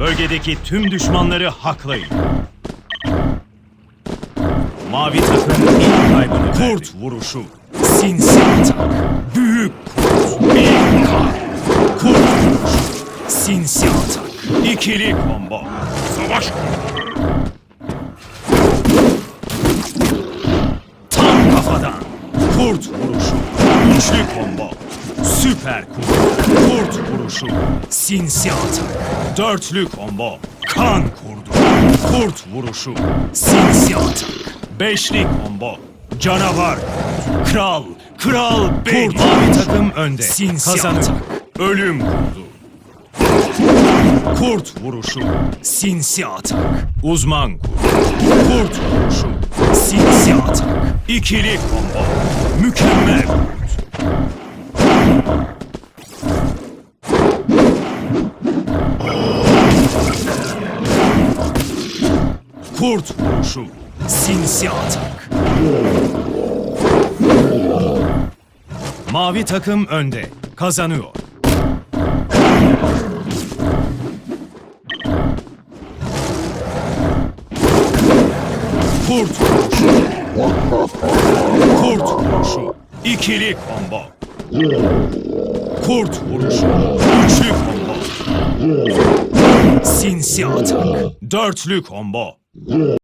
Bölgedeki tüm düşmanları haklayın. Mavi takım ilk kaybını Kurt vuruşu. Sinsi atak. Büyük kurt. Bir kar. Kurt vuruşu. Sinsi atak. İkili combo. Savaş kafadan. Kurt vuruşu. Üçlü combo. Süper kurt. Kurt vuruşu. Sinsi atak. Dörtlü combo. Kan kurdu. Kurt vuruşu. Sinsi atak. Beşli combo. Canavar. Kral. Kral benim. Kurt mavi takım önde. Sinsi Kazanıyor. atak. Ölüm kurdu. Kurt vuruşu. Sinsi atak. Uzman kurt. Kurt vuruşu. Sinsi atak. İkili combo. Mükemmel kurt. Vuruşu. Sinsi atak. Mavi takım önde. Kazanıyor. Kurt vuruşu. İkili combo. Kurt vuruşu. Üçlü combo. Sinsi atak. Dörtlü combo.